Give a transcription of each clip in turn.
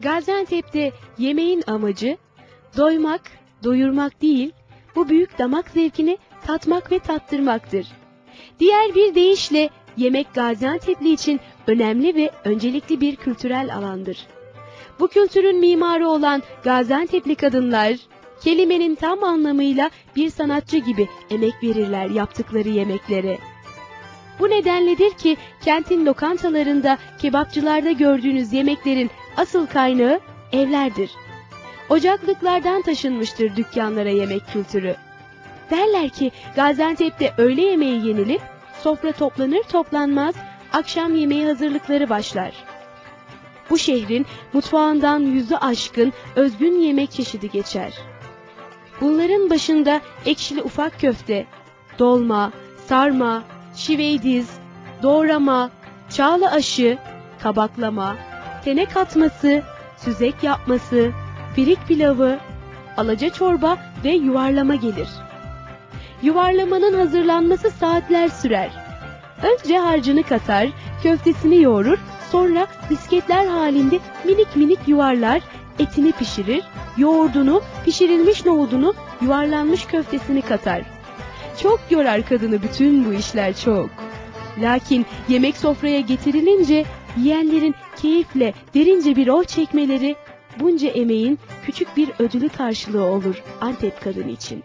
Gaziantep'te yemeğin amacı doymak, doyurmak değil, bu büyük damak zevkini tatmak ve tattırmaktır. Diğer bir deyişle yemek Gaziantep'li için önemli ve öncelikli bir kültürel alandır. Bu kültürün mimarı olan Gaziantep'li kadınlar, kelimenin tam anlamıyla bir sanatçı gibi emek verirler yaptıkları yemeklere. Bu nedenledir ki kentin lokantalarında, kebapçılarda gördüğünüz yemeklerin asıl kaynağı evlerdir. Ocaklıklardan taşınmıştır dükkanlara yemek kültürü. Derler ki Gaziantep'te öğle yemeği yenilip sofra toplanır toplanmaz akşam yemeği hazırlıkları başlar. Bu şehrin mutfağından yüzü aşkın özgün yemek çeşidi geçer. Bunların başında ekşili ufak köfte, dolma, sarma, şiveydiz, doğrama, çağla aşı, kabaklama, tene katması, süzek yapması, firik pilavı, alaca çorba ve yuvarlama gelir. Yuvarlamanın hazırlanması saatler sürer. Önce harcını katar, köftesini yoğurur, sonra bisketler halinde minik minik yuvarlar, etini pişirir, yoğurdunu, pişirilmiş nohudunu, yuvarlanmış köftesini katar. Çok yorar kadını bütün bu işler çok. Lakin yemek sofraya getirilince yiyenlerin keyifle derince bir oh çekmeleri bunca emeğin küçük bir ödülü karşılığı olur Antep kadını için.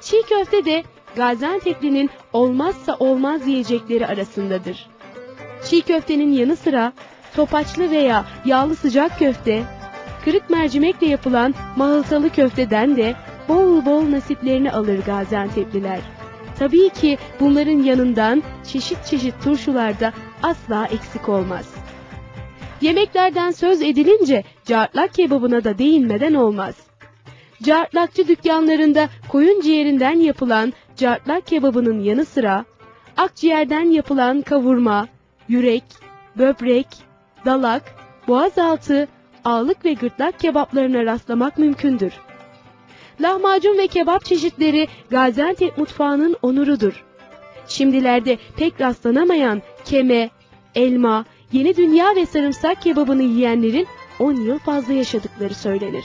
Çiğ köfte de Gaziantep'linin olmazsa olmaz yiyecekleri arasındadır. Çiğ köftenin yanı sıra topaçlı veya yağlı sıcak köfte, kırık mercimekle yapılan mahıltalı köfteden de bol bol nasiplerini alır Gaziantep'liler. Tabii ki bunların yanından çeşit çeşit turşularda asla eksik olmaz. Yemeklerden söz edilince cartlak kebabına da değinmeden olmaz. Cartlakçı dükkanlarında koyun ciğerinden yapılan cartlak kebabının yanı sıra akciğerden yapılan kavurma, yürek, böbrek, dalak, boğazaltı, ağlık ve gırtlak kebaplarına rastlamak mümkündür. Lahmacun ve kebap çeşitleri Gaziantep mutfağının onurudur. Şimdilerde pek rastlanamayan keme, elma, yeni dünya ve sarımsak kebabını yiyenlerin 10 yıl fazla yaşadıkları söylenir.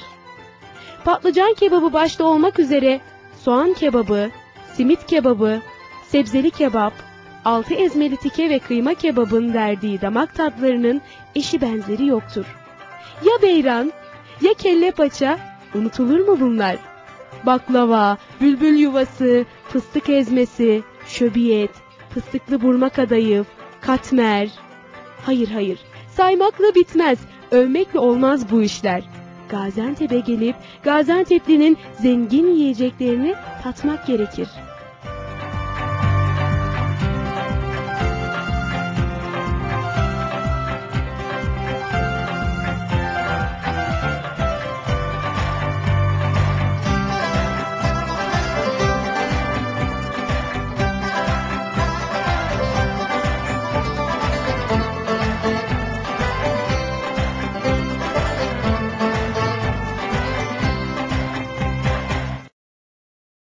Patlıcan kebabı başta olmak üzere soğan kebabı, simit kebabı, sebzeli kebap, altı ezmeli tike ve kıyma kebabın verdiği damak tatlarının eşi benzeri yoktur. Ya beyran, ya kelle paça, unutulur mu bunlar? Baklava, bülbül yuvası, fıstık ezmesi, şöbiyet, fıstıklı burma kadayıf, katmer. Hayır hayır, saymakla bitmez, övmekle olmaz bu işler. Gaziantep'e gelip Gaziantep'linin zengin yiyeceklerini tatmak gerekir.